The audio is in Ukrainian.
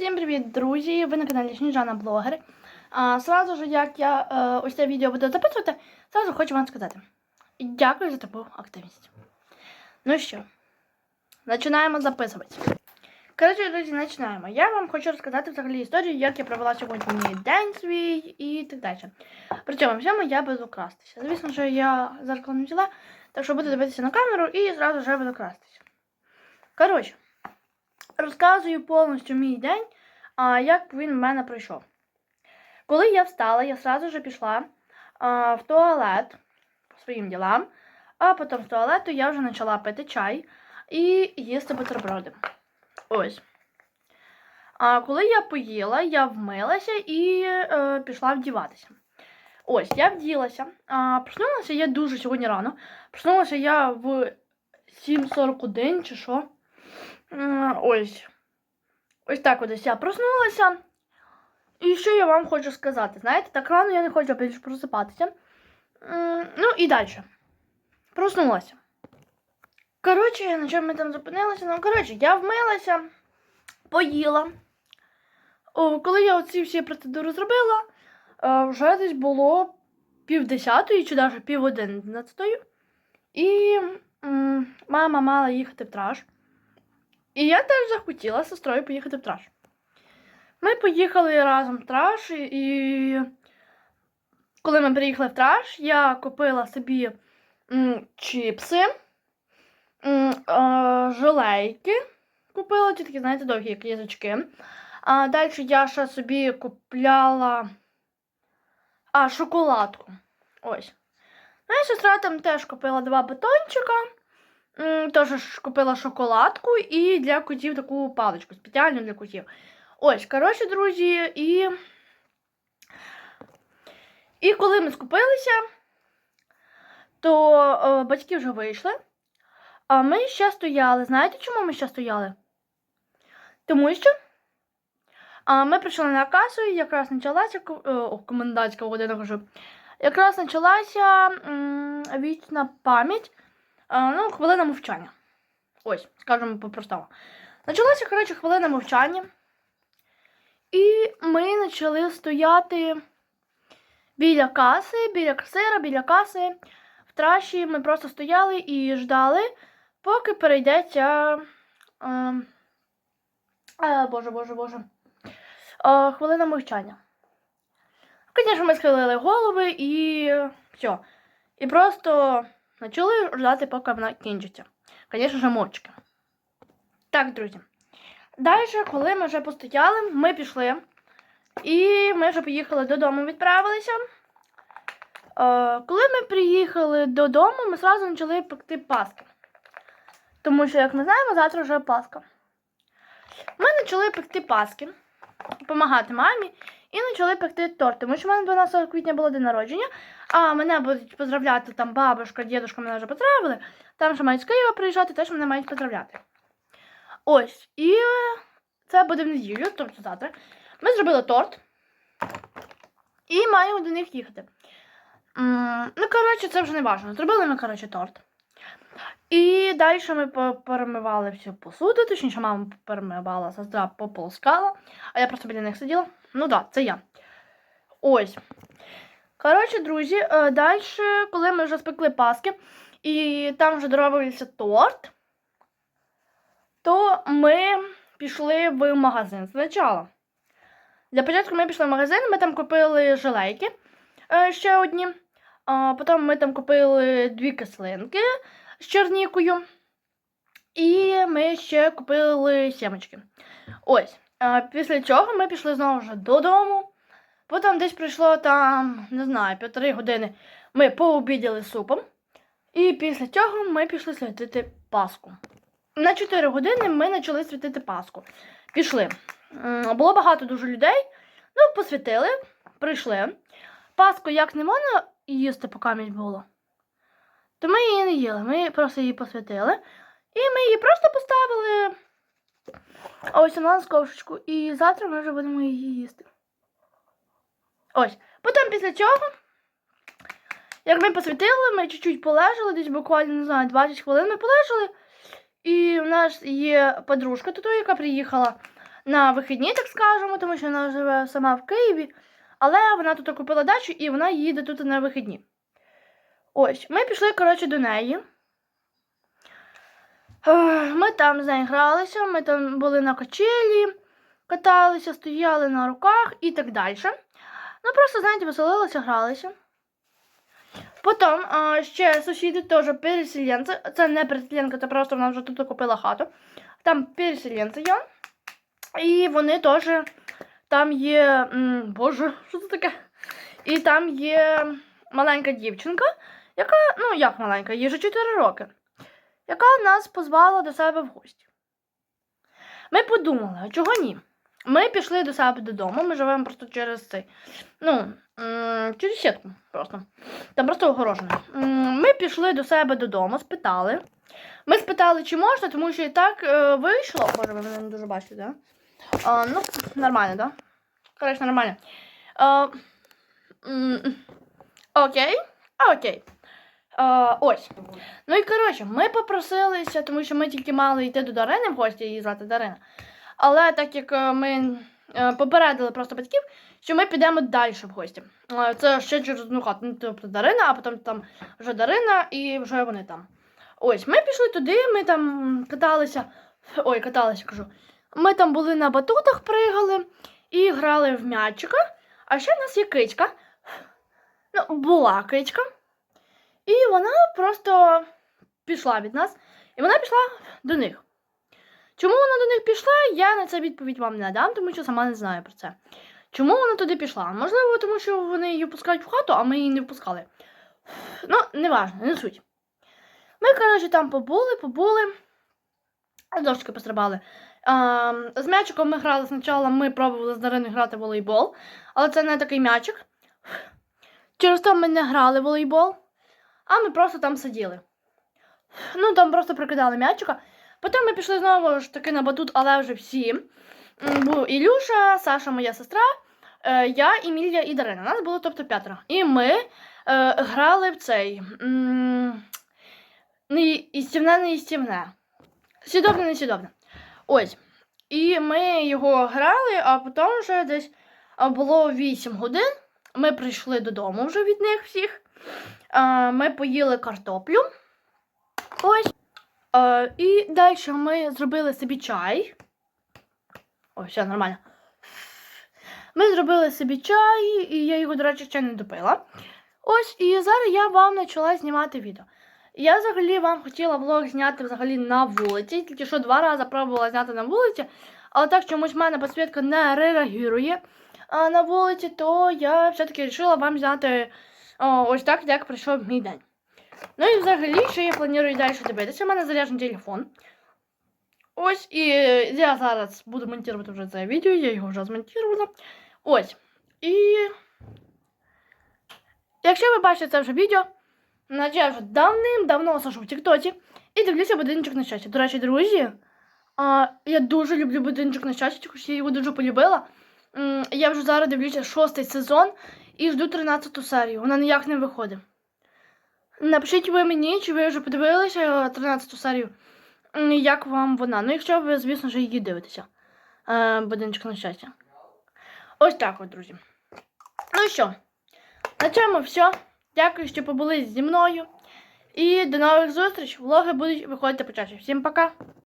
Всім привіт, друзі! Ви на каналі Сніжана Блогер. А, сразу ж, як я е, ось це відео буду записувати, сразу хочу вам сказати. Дякую за таку активність. Ну що, починаємо записувати. Коротше, друзі, починаємо. Я вам хочу розказати взагалі історію, як я провела сьогодні день свій і так далі. При цьому всьому я буду крастися. Звісно, що я зеркало не взяла, так що буду дивитися на камеру і зразу вже буду крастися. Коротше розказую повністю мій день, а, як він в мене пройшов. Коли я встала, я одразу ж пішла а, в туалет по своїм ділам, а потім з туалету я вже почала пити чай і їсти бутерброди. Ось. А коли я поїла, я вмилася і е, пішла вдіватися. Ось, я вділася. А, проснулася я дуже сьогодні рано. Проснулася я в 7.41 чи що. Ось. Ось так ось я проснулася. І що я вам хочу сказати? Знаєте, так рано я не хочу більше просипатися. Ну і далі. Проснулася. Коротше, на чому ми там зупинилися? Ну, коротше, я вмилася, поїла. О, коли я оці всі процедури зробила, е, вже десь було пів десятої чи навіть пів одинадцятої. І м, мама мала їхати в траж. І я теж захотіла з сестрою поїхати в траж. Ми поїхали разом в траж, і коли ми приїхали в траж, я купила собі чіпси, м, желейки. Купила ті такі, знаєте, довгі язички. А далі я ще собі купляла а, шоколадку. Ось. Ну і сестра там теж купила два батончика. Теж купила шоколадку і для котів таку паличку спеціально для котів. Ось, коротше, друзі, і. І коли ми скупилися, то е, батьки вже вийшли. А ми ще стояли. Знаєте, чому ми ще стояли? Тому що а, ми прийшли на касу, і якраз почалася е, о, комендантська година вже. Якраз почалася вічна пам'ять. А, ну, хвилина мовчання. Ось, скажемо по-простому. Почалася, коротше, хвилина мовчання. І ми почали стояти біля каси, біля касира, біля каси. В траші ми просто стояли і ждали, поки перейдеться. А, а, боже, боже, боже. А, хвилина мовчання. Звісно, ми схилили голови і все. І просто почали ждати, поки вона кінчиться. Звісно ж, мовчки. Так, друзі. Далі, коли ми вже постояли, ми пішли. І ми вже поїхали додому, відправилися. Е, коли ми приїхали додому, ми одразу почали пекти паски. Тому що, як ми знаємо, завтра вже Пасха. Ми почали пекти паски, допомагати мамі, і почали пекти торт. Тому що в мене 12 квітня було день народження, а мене будуть поздравляти там бабушка, дідушка мене вже поздравили. Там ще мають з Києва приїжджати, теж мене мають поздравляти. Ось. І це буде в неділю, тобто завтра. Ми зробили торт. І маємо до них їхати. Ну, коротше, це вже не важливо. Зробили ми, коротше, торт. І далі ми перемивали всю посуду, точніше, мама перемивала, сестра пополоскала, а я просто біля них сиділа. Ну так, да, це я. Ось. Коротше, друзі, далі, коли ми вже спекли паски, і там вже доробився торт, то ми пішли в магазин спочатку. Для початку ми пішли в магазин, ми там купили желейки е, ще одні. А потім ми там купили дві кислинки з чернікою. І ми ще купили сімочки. Ось. Після цього ми пішли знову вже додому. Потім десь прийшло там, не знаю, півтори години. Ми пообідали супом. І після цього ми пішли святити Пасху. На 4 години ми почали святити Пасху. Пішли. Було багато дуже людей. Ну, посвятили, прийшли. Пасху як не можна їсти, поки місць було. То ми її не їли. Ми просто її посвятили. І ми її просто поставили ось у нас ковшечку. І завтра ми вже будемо її їсти. Ось. Потім після цього, як ми посвятили, ми чуть-чуть полежали, десь буквально, не знаю, 20 хвилин ми полежали. І в нас є подружка тут, яка приїхала на вихідні, так скажемо, тому що вона живе сама в Києві. Але вона тут купила дачу і вона їде тут на вихідні. Ось, ми пішли, коротше, до неї. Ех, Ми там з нею гралися, ми там були на качелі, каталися, стояли на руках і так далі. Ну, просто, знаєте, веселилися, гралися. Потім ще сусіди теж переселенці. Це не переселенка, це просто вона вже тут купила хату. Там переселенці є. І вони теж там є. Боже, що це таке? І там є маленька дівчинка, яка, ну як маленька, їй вже 4 роки, яка нас позвала до себе в гості. Ми подумали, а чого ні? Ми пішли до себе додому, ми живемо просто через цей. Ну, через сітку просто. Там просто огорожено. Ми пішли до себе додому, спитали. Ми спитали, чи можна, тому що і так е, вийшло. Боже, ви мене не дуже бачите, да? А, ну, нормально, да? Коротше, нормально. А, окей. Окей. А, ось. Ну і коротше, ми попросилися, тому що ми тільки мали йти до Дарини в гості, її звати Дарина. Але так як е, ми е, попередили просто батьків, що ми підемо далі в гості. Е, Це ще через одну хату. Ну, тобто Дарина, а потім там вже Дарина і вже вони там. Ось, ми пішли туди, ми там каталися. Ой, каталися, кажу. Ми там були на батутах, пригали і грали в м'ячика. А ще в нас є кичка. Ну, була кичка. І вона просто пішла від нас. І вона пішла до них. Чому вона до них пішла, я на це відповідь вам не дам, тому що сама не знаю про це. Чому вона туди пішла? Можливо, тому що вони її пускають в хату, а ми її не впускали. Ну, не важно, не суть. Ми, коротше, там побули, побули. Дошки пострибали. А, з м'ячиком ми грали спочатку, ми пробували з Дариною грати в волейбол, але це не такий м'ячик. Через то ми не грали в волейбол, а ми просто там сиділи. Ну, там просто прикидали м'ячика. Потім ми пішли знову ж таки на батут, але вже всі. Був Ілюша, Саша, моя сестра, е, я, Емілія і Дарина. Нас було тобто п'ятеро. І ми е, грали в цей. Не істівне, не істівне. Сідобне, не сідобне. Ось. І ми його грали, а потім вже десь було 8 годин. Ми прийшли додому вже від них всіх. А, Ми поїли картоплю. Ось. А, І далі ми зробили собі чай. Ой, все нормально. Ми зробили собі чай, і я його, до речі, ще не допила. Ось, і зараз я вам почала знімати відео. Я взагалі вам хотіла влог зняти взагалі на вулиці, тільки що два рази пробувала зняти на вулиці, але так чомусь в мене підсвітка не реагує а, на вулиці, то я все-таки вирішила вам зняти ось так, як пройшов мій день. Ну і взагалі, що я планую далі дивитися, у мене заряджений телефон. Ось, і я зараз буду монтувати вже це відео, я його вже змонтувала. Ось. І якщо ви бачите це вже відео, значить я вже давним-давно сажу в Тіктоці і дивлюся будиночок на щастя. До речі, друзі, я дуже люблю будиночок на щастя, що я його дуже полюбила. Я вже зараз дивлюся шостий сезон і жду 13 серію. Вона ніяк не виходить. Напишіть ви мені, чи ви вже подивилися 13 серію. Як вам вона? Ну, якщо ви, звісно ж, її дивитеся. Е, будиночок на щастя. Ось так от, друзі. Ну що, на цьому все. Дякую, що побули зі мною. І до нових зустріч. Влоги будуть виходити почаще. Всім пока!